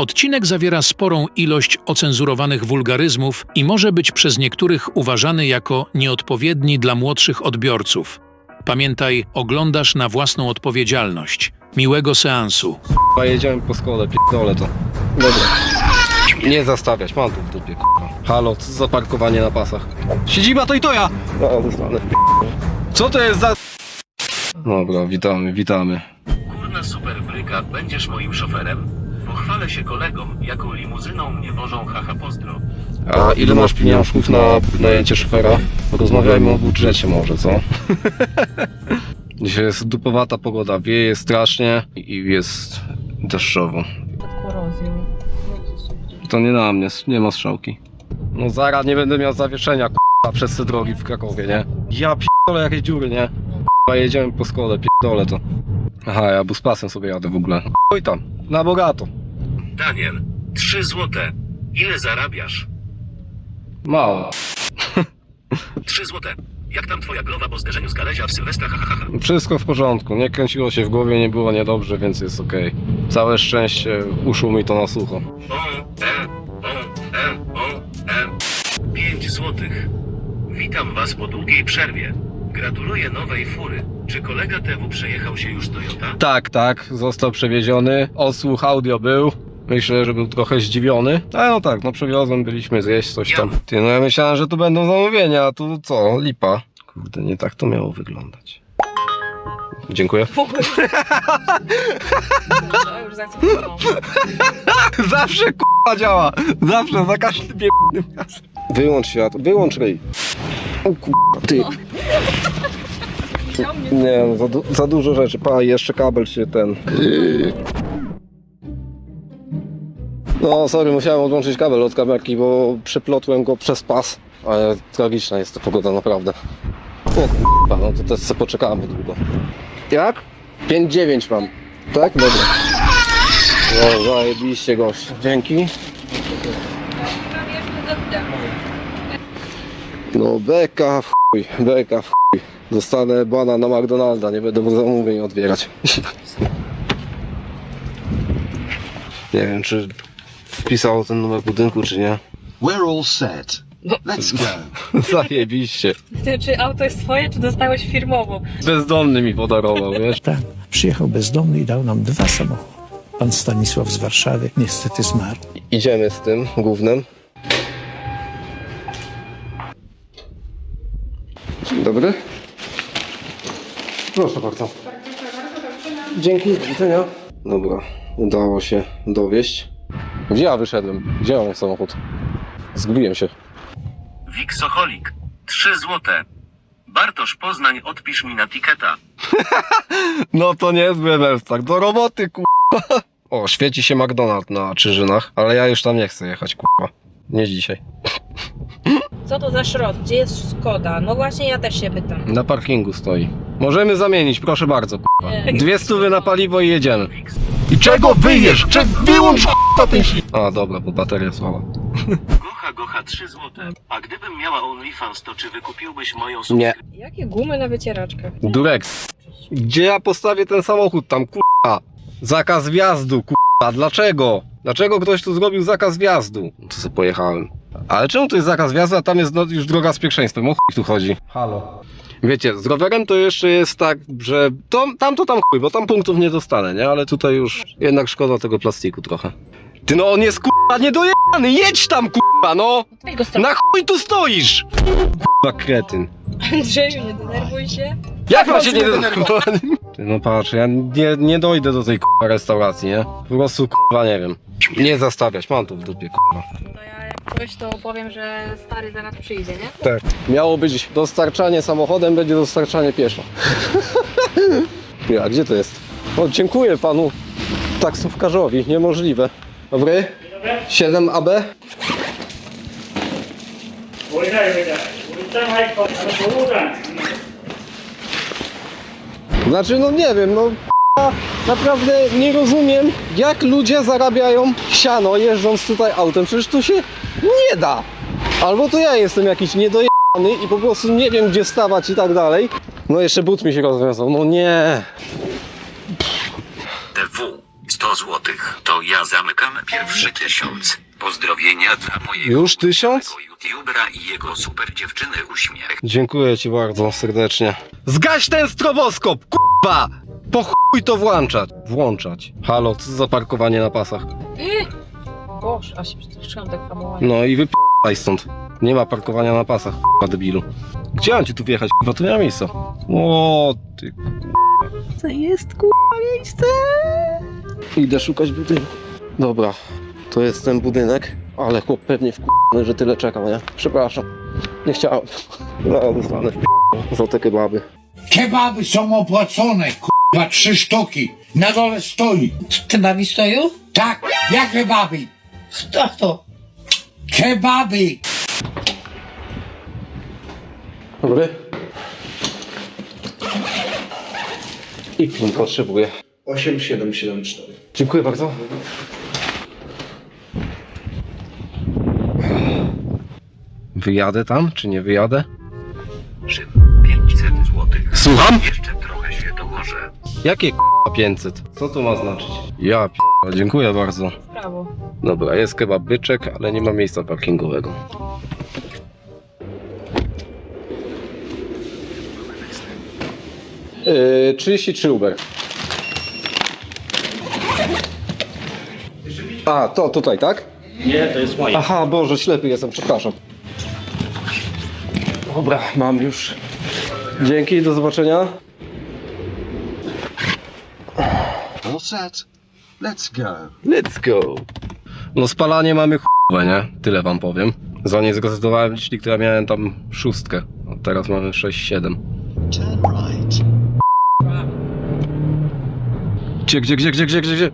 Odcinek zawiera sporą ilość ocenzurowanych wulgaryzmów i może być przez niektórych uważany jako nieodpowiedni dla młodszych odbiorców. Pamiętaj, oglądasz na własną odpowiedzialność. Miłego seansu. Chyba jedziemy po skole, pierdolę to. Dobra. Nie zastawiać, mam tu w dupie, k***a. Halo, co za parkowanie na pasach? Siedziba to i to ja! No, dostanę w. Co to jest za... Dobra, witamy, witamy. Kurna superbryka, będziesz moim szoferem? Pochwalę się kolegom, jaką limuzyną mnie wożą, haha pozdro. A ile masz pieniążków na najęcie szofera? Porozmawiajmy o budżecie może, co? Dzisiaj jest dupowata pogoda, wieje strasznie i jest deszczowo. Przed korozją. To nie na mnie, nie ma strzałki. No zaraz nie będę miał zawieszenia k***a przez te drogi w Krakowie, nie? Ja p***dolę jakieś dziury, nie? K***a jedziemy po skole, p***dolę to. Aha, ja buspasem sobie jadę w ogóle. Oj tam, na bogato. Daniel, 3 złote. Ile zarabiasz? Mało. 3 złote. Jak tam twoja głowa po zderzeniu z Galezia w Sylwestra, ha, ha, ha. Wszystko w porządku, nie kręciło się w głowie, nie było niedobrze, więc jest okej. Całe szczęście uszło mi to na sucho. O, e, o, e, o, e. 5 złotych. Witam was po długiej przerwie. Gratuluję nowej fury. Czy kolega TW przejechał się już Toyota? Tak, tak, został przewieziony. Odsłuch audio był. Myślę, że był trochę zdziwiony. Ale no tak, no przewiozłem, byliśmy zjeść coś tam. Ty, no ja myślałem, że tu będą zamówienia, a tu co? Lipa. Kurde, nie tak to miało wyglądać. Dziękuję. Już zaakceptowałam. Zawsze k***a działa. Zawsze, za każdym pierdolnym razem. Wyłącz światło, wyłącz ryj. O k***a, ty. Nie, no, za, du- za dużo rzeczy. Pa, jeszcze kabel się ten... No, sorry, musiałem odłączyć kabel od kamerki, bo przeplotłem go przez pas. Ale tragiczna jest ta pogoda, naprawdę. O k***a, no to też sobie poczekamy długo. Jak? 5-9 mam. Tak? Dobra. No, zajebiście gość. Dzięki. No, beka w chuj, beka w chuj. Dostanę bana na McDonalda, nie będę mu zamówień odbierać. nie wiem, czy wpisał ten numer budynku, czy nie. We're all set. Let's go. Zajebiście. Ty, czy auto jest twoje, czy dostałeś firmową? Bezdomny mi podarował, wiesz? Tak, przyjechał bezdomny i dał nam dwa samochody. Pan Stanisław z Warszawy niestety zmarł. Idziemy z tym głównym. Dzień dobry. Proszę bardzo. Dzięki, do widzenia. Dobra, udało się dowieść. Gdzie ja wyszedłem? Gdzie mam samochód? Zgubiłem się. Wiksoholik, 3 złote. Bartosz Poznań, odpisz mi na tiketa. No to niezły welstak, do roboty kurwa. O, świeci się McDonald na Czyżynach, ale ja już tam nie chcę jechać kurwa. Nie dzisiaj. Co to za szrot? Gdzie jest Skoda? No właśnie, ja też się pytam. Na parkingu stoi. Możemy zamienić, proszę bardzo kurwa. Dwie stówy na paliwo i jedziemy. I czego wyjesz? Cze wyłącz k***a ten si- A dobra, bo bateria słaba. Gocha, gocha, 3 złote. A gdybym miała OnlyFans, to czy wykupiłbyś moją Nie. Jakie gumy na wycieraczkach? Durex. Gdzie ja postawię ten samochód tam kurwa? Zakaz wjazdu kurwa. Dlaczego? Dlaczego ktoś tu zrobił zakaz wjazdu? To sobie pojechałem. Ale czemu tu jest zakaz wjazdu, a tam jest no, już droga z pierwszeństwem? O chuj tu chodzi. Halo. Wiecie, z rowerem to jeszcze jest tak, że to, tam to tam chuj, bo tam punktów nie dostanę, nie? Ale tutaj już jednak szkoda tego plastiku trochę. Ty no on jest kurwa niedojechany, jedź tam kurwa no! Weź go stąd. Na chuj tu stoisz! Kurwa kretyn. Andrzeju, nie denerwuj się. Jak mam się nie denerwować? Ty, No patrz, ja nie, nie dojdę do tej kurwa restauracji, nie? Po prostu kurwa nie wiem. Nie zastawiać, mam tu w dupie kurwa. To ja jak coś, to powiem, że stary zaraz przyjdzie, nie? Tak. Miało być dostarczanie samochodem, będzie dostarczanie pieszo. ja, gdzie to jest? O, dziękuję panu taksówkarzowi, niemożliwe. Dobry? 7 AB? Znaczy, no nie wiem, no naprawdę nie rozumiem, jak ludzie zarabiają siano jeżdżąc tutaj autem. Przecież to się nie da. Albo to ja jestem jakiś niedojebany i po prostu nie wiem, gdzie stawać i tak dalej. No jeszcze but mi się rozwiązał, no nie. 100 100 złotych. Ja zamykam pierwszy tysiąc. Pozdrowienia dla mojego Już tysiąc? youtubera i jego super dziewczyny uśmiech. Dziękuję ci bardzo serdecznie. Zgaś ten stroboskop, kurwa! Po chuj to włączać. Włączać. Halo, co za parkowanie na pasach? Boże, a się przestraszyłam tak hamowanie. No i wyp***aj stąd. Nie ma parkowania na pasach, kurwa debilu. Gdzie mam ci tu wjechać, kurwa? Tu nie ma miejsca. O, ty To jest kurwa miejsce. Idę szukać budynku. Dobra, to jest ten budynek, ale chłop pewnie wkurwony, że tyle czekał, nie? Przepraszam, nie chciałem. No, dostanę w p- za te kebaby. Kebaby są opłacone, kurwa, trzy sztuki. Na dole stoi. Kebabi stoją? Tak, jak kebaby? Kto to? Kebaby! Dobry. I PIN potrzebuję. 8774. Dziękuję bardzo. Wyjadę tam, czy nie wyjadę? Szym 500 złotych. Słucham? Jeszcze trochę się dołożę. Jakie k***a 500? Co to ma znaczyć? Ja p***a, dziękuję bardzo. Prawo. Dobra, jest kebab byczek, ale nie ma miejsca parkingowego. Yy, 33 Uber. A, to tutaj, tak? Nie, to jest moje. Aha, Boże, ślepy jestem, przepraszam. Dobra, mam już. Dzięki, do zobaczenia. All set. Let's go. Let's go. No spalanie mamy ch**we, nie? Tyle wam powiem. Za nie zrezygnowałem licznik, która miałem tam szóstkę. A teraz mamy 6-7. Turn right. Gdzie, gdzie, gdzie, gdzie, gdzie, gdzie, gdzie?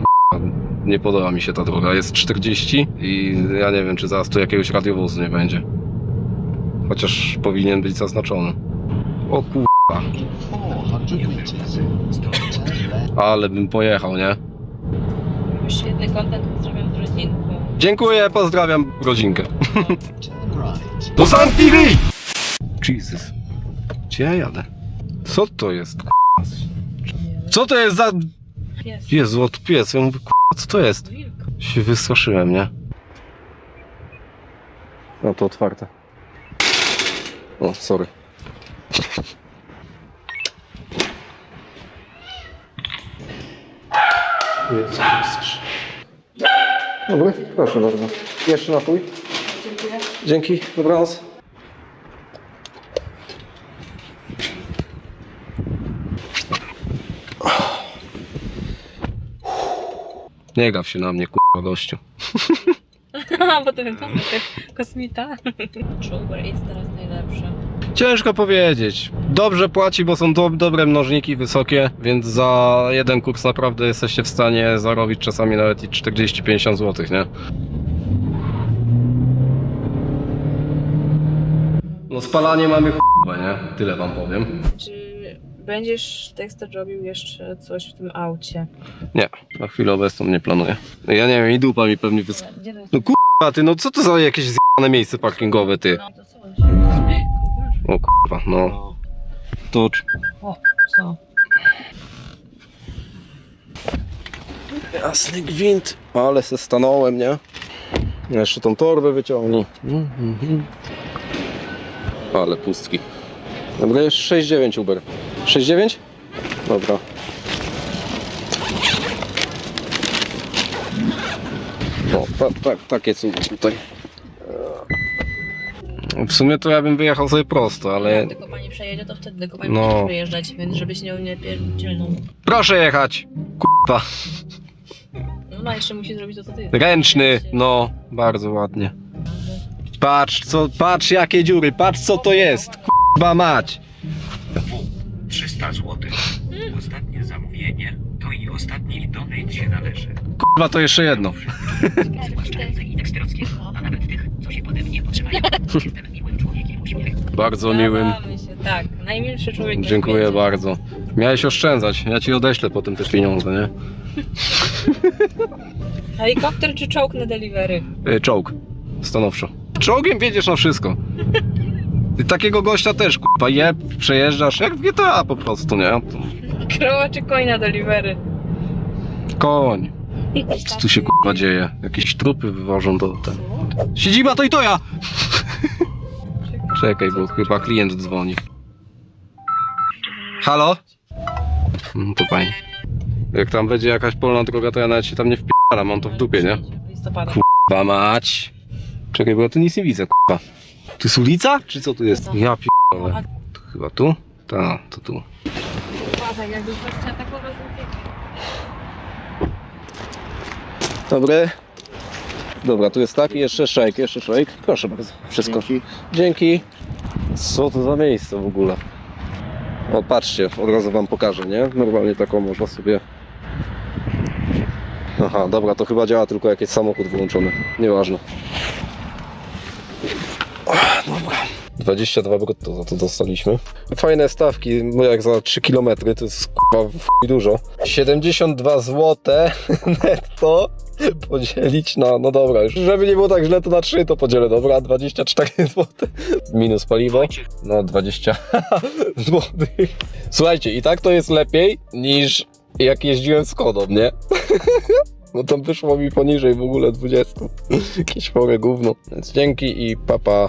K***a, Nie podoba mi się ta droga. Jest 40 i ja nie wiem, czy zaraz tu jakiegoś radiowozu nie będzie. Chociaż powinien być zaznaczony. O kur... 400 meters. Turn left. Ale bym pojechał, nie? Świetny kontent, pozdrawiam z rodzinką. Dziękuję, pozdrawiam rodzinkę. Do Santiry! Jesus. Gdzie ja jadę? Co to jest? k***a? Co to jest za... Pies. Jezu, od pies. Ja mówię, k***a, co to jest? Się wystraszyłem, nie? No to otwarte. O, sorry. Jezu, Chrystusie. Dobry, proszę bardzo. Jeszcze napój. Dziękuję. Dzięki, dobranoc. Nie gaw się na mnie, kurwa gościu. A, bo to wygląda jak kosmita. Czy Uber Eats teraz najlepsze? Ciężko powiedzieć. Dobrze płaci, bo są do, dobre mnożniki, wysokie, więc za jeden kurs naprawdę jesteście w stanie zarobić czasami nawet i 40-50 zł, nie? No spalanie mamy ch**we, nie? Tyle wam powiem. Czy będziesz tekster robił jeszcze coś w tym aucie? Nie, na chwilę obecną nie planuję. Ja nie wiem, i dupa mi pewnie wysk... Gdzie to jest? No kurwa, ty, no co to za jakieś zjebane miejsce parkingowe, ty? No, to. O kurwa, no. To... O, co? Jasny gwint. Ale se stanąłem, nie? Jeszcze tą torbę wyciągnij. Mhm. Ale pustki. Dobra, jest 6,9 Uber. 6,9? Dobra. O, ta, ta, takie cudy tutaj. W sumie to ja bym wyjechał sobie prosto, ale... Jak tylko pani przejedzie, to wtedy tylko pani No. musisz wyjeżdżać, więc żebyś nią nie pierdzielną. Proszę jechać! Kurwa. No, ona jeszcze musi zrobić to, co ty. Ręczny, no, bardzo ładnie. Patrz, co, patrz jakie dziury, patrz co to jest, k***ba mać. 300 złotych. Ostatnie zamówienie. To i ostatni donate się należy. K***ba to jeszcze jedno. i deksterowskiego, a nawet tych, co się pode mnie podszywają. Jestem miłym człowiekiem uśmiech. Bardzo miłym. Się, tak. Najmilszy człowiek na Dziękuję świecie. bardzo. Miałeś oszczędzać, ja ci odeślę potem te pieniądze, nie? Helikopter czy czołg na delivery? Y, Czołg, stanowczo. Czołgiem wiedziesz na wszystko. Ty takiego gościa też, k***a, jeb, przejeżdżasz, jak w GTA po prostu, nie? To Krowa czy koń na delivery? Koń. Co tu się kurwa dzieje? Jakieś trupy wywożą do ten. Siedziba to i to ja! Czekaj, bo chyba klient dzwoni. Halo? No to fajnie. Jak tam będzie jakaś polna droga, to ja nawet się tam nie wpierdam, mam to w dupie, nie? Kurwa mać. Czekaj, bo ja tu nic nie widzę, kurwa. Tu jest ulica? Czy co tu jest? Ja pierdolę. To chyba tu? Ta, to tu. Uważaj, jakby ktoś chciał taką rozumie. Dobry. Dobra, tu jest tak i jeszcze shake, jeszcze shake. Proszę bardzo. Wszystko. Dzięki. Co to za miejsce w ogóle? O, patrzcie, od razu wam pokażę, nie? Normalnie taką można sobie... Aha, dobra, to chyba działa tylko jak jest samochód wyłączony. Nieważne. Ach, Dobra. 22 brutto za to dostaliśmy. Fajne stawki, no jak za 3 km to jest kurwa dużo. 72 zł netto podzielić na, no dobra, już żeby nie było tak źle to na 3 to podzielę, dobra, 24 zł minus paliwo, no 20 zł. Słuchajcie, i tak to jest lepiej niż jak jeździłem z kodą, nie? No tam wyszło mi poniżej w ogóle 20. Jakieś chore gówno. Więc dzięki i papa.